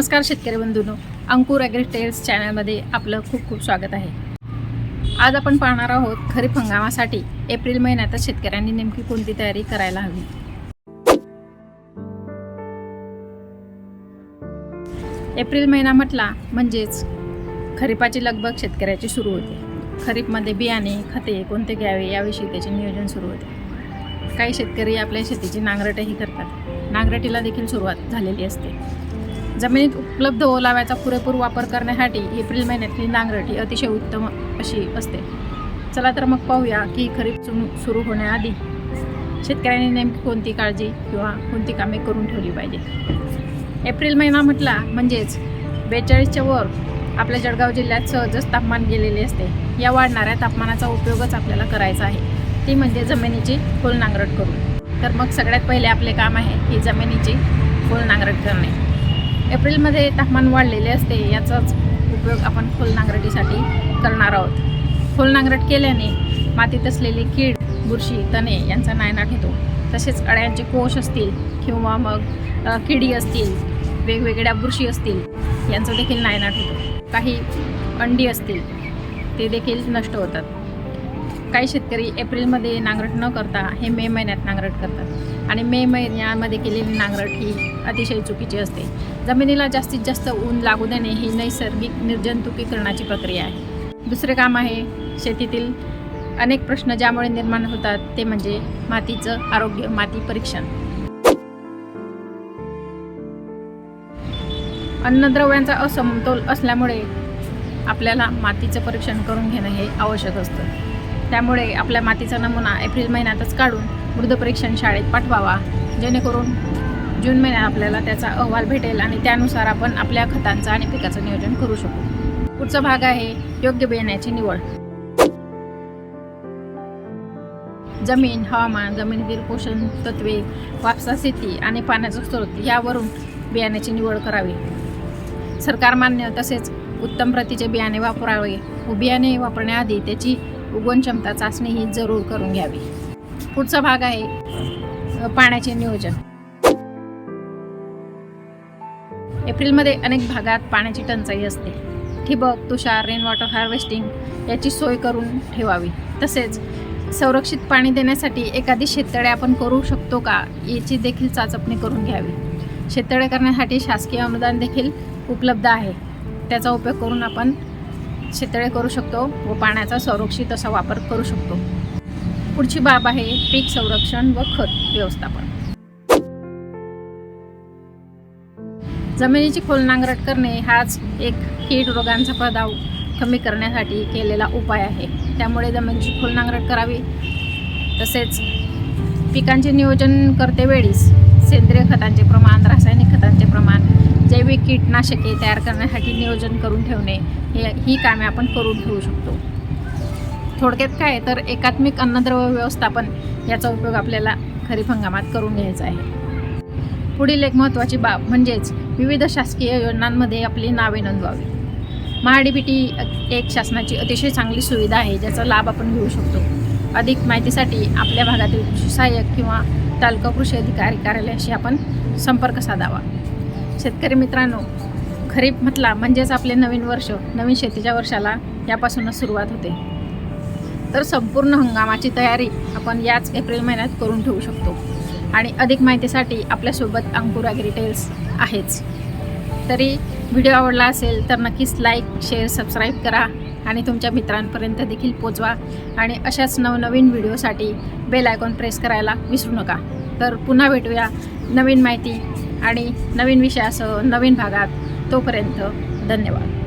नमस्कार शेतकरी बंधूंनो. अंकुर ॲग्रिटेल्स चॅनलमध्ये आपलं खूप खूप स्वागत आहे. आज आपण पाहणार आहोत खरीप हंगामासाठी एप्रिल महिन्यातच शेतकऱ्यांनी नेमकी कोणती तयारी करायला हवी? एप्रिल महिना म्हटला म्हणजेच खरीपाची लगबग शेतकऱ्याची सुरू होते. खरीपमध्ये बियाणे खते कोणते घ्यावे याविषयी त्याचे नियोजन सुरू होते. काही शेतकरी आपल्या शेतीची नांगरटही करतात. नांगरटीला देखील सुरुवात झालेली असते. जमिनीत उपलब्ध ओलाव्याचा पुरेपूर वापर करण्यासाठी एप्रिल महिन्यातली नांगरटी अतिशय उत्तम अशी असते. चला तर मग पाहूया की खरीप सुरू सुरू होण्याआधी शेतकऱ्यांनी नेमकी कोणती काळजी किंवा कोणती कामे करून ठेवली पाहिजे? एप्रिल महिना म्हटला म्हणजेच बेचाळीसच्या वर आपल्या जळगाव जिल्ह्यात सहजच तापमान गेलेले असते. या वाढणाऱ्या तापमानाचा उपयोगच आपल्याला करायचा आहे. ती म्हणजे जमिनीची खोल नांगरट करून. तर मग सगळ्यात पहिले आपले काम आहे की जमिनीची खोल नांगरट करणे. एप्रिलमध्ये तापमान वाढलेले असते याचाच उपयोग आपण खोल नांगरटीसाठी करणार आहोत. खोल नांगरट केल्याने मातीत असलेली कीड बुरशी तणे यांचा नायनाट होतो. तसेच अळ्यांचे कोश असतील किंवा मग किडी असतील वेगवेगळ्या बुरशी असतील यांचा देखील नायनाट होतो. काही अंडी असतील ते देखील नष्ट होतात. काही शेतकरी एप्रिलमध्ये नांगरट न करता हे मे महिन्यात नांगरट करतात. आणि मे महिन्यामध्ये केलेली नांगरट ही अतिशय चुकीची असते. जमिनीला जास्तीत जास्त ऊन लागू देणे ही नैसर्गिक निर्जंतुकीकरणाची प्रक्रिया आहे. दुसरे काम आहे शेतीतील अनेक प्रश्न ज्यामुळे निर्माण होतात ते म्हणजे मातीचं आरोग्य माती परीक्षण. अन्नद्रव्यांचा असमतोल असल्यामुळे आपल्याला मातीचं परीक्षण करून घेणं हे आवश्यक असतं. त्यामुळे आपल्या मातीचा नमुना एप्रिल महिन्यातच काढून मृद परीक्षण शाळेत पाठवावा. जेणेकरून जून महिन्यात आपल्याला त्याचा अहवाल भेटेल आणि त्यानुसार आपण आपल्या खतांचं आणि पिकाचं नियोजन करू शकू. पुढचा भाग आहे योग्य बियाण्याची निवड. जमीन हवामान जमिनीतील पोषण तत्वे वापसा स्थिती आणि पाण्याचा स्रोत यावरून बियाण्याची निवड करावी. सरकारमान्य तसेच उत्तम प्रतीचे बियाणे वापरावे व बियाणे वापरण्याआधी त्याची उगवण क्षमता चाचणी ही जरूर करून घ्यावी. पुढचा भाग आहे पाण्याचे नियोजन. एप्रिलमध्ये अनेक भागात पाण्याची टंचाई असते. ठिबक तुषार रेन वॉटर हार्वेस्टिंग याची सोय करून ठेवावी. तसेच संरक्षित पाणी देण्यासाठी एखादी शेततळे आपण करू शकतो का याची देखील चाचपणी करून घ्यावी. शेततळे करण्यासाठी शासकीय अनुदान देखील उपलब्ध आहे. त्याचा उपयोग करून आपण शितळे करू शकतो व पाण्याचा संरक्षित असा वापर करू शकतो. पुढची बाब आहे पीक संरक्षण व खत व्यवस्थापन. जमिनीची खोल नांगरट करणे हाच एक कीड रोगांचा प्रभाव कमी करण्यासाठी केलेला उपाय आहे. त्यामुळे जमिनीची खोल नांगरट करावी. तसेच पिकांचे नियोजन करते वेळीस सेंद्रिय खतांचे प्रमाण रासायनिक खतांचे प्रमाण जैविक कीटनाशके तयार करण्यासाठी नियोजन करून ठेवणे हे ही कामे आपण करून ठेवू शकतो. थोडक्यात काय तर एकात्मिक अन्नद्रव्य व्यवस्थापन याचा उपयोग आपल्याला खरीप हंगामात करून घ्यायचा आहे. पुढील एक महत्त्वाची बाब म्हणजेच विविध शासकीय योजनांमध्ये आपली नावे नोंदवावी. महाडीबीटी एक शासनाची अतिशय चांगली सुविधा आहे ज्याचा लाभ आपण घेऊ शकतो. अधिक माहितीसाठी आपल्या भागातील कृषी सहाय्यक किंवा तालुका कृषी अधिकारी कार्यालयाशी आपण संपर्क साधावा. शेतकरी मित्रांनो खरीप म्हटला म्हणजेच आपले नवीन वर्ष नवीन शेतीच्या वर्षाला यापासूनच सुरुवात होते. तर संपूर्ण हंगामाची तयारी आपण याच एप्रिल महिन्यात करून ठेवू शकतो. आणि अधिक माहितीसाठी आपल्यासोबत अंकुर ॲग्रिटेल्स आहेच. तरी व्हिडिओ आवडला असेल तर नक्कीच लाईक शेअर सबस्क्राईब करा आणि तुमच्या मित्रांपर्यंत देखील पोचवा आणि अशाच नवनवीन व्हिडिओसाठी बेल आयकॉन प्रेस करायला विसरू नका. तर पुन्हा भेटूया नवीन माहिती आणि नवीन विषयासह नवीन भागात तोपर्यंत धन्यवाद.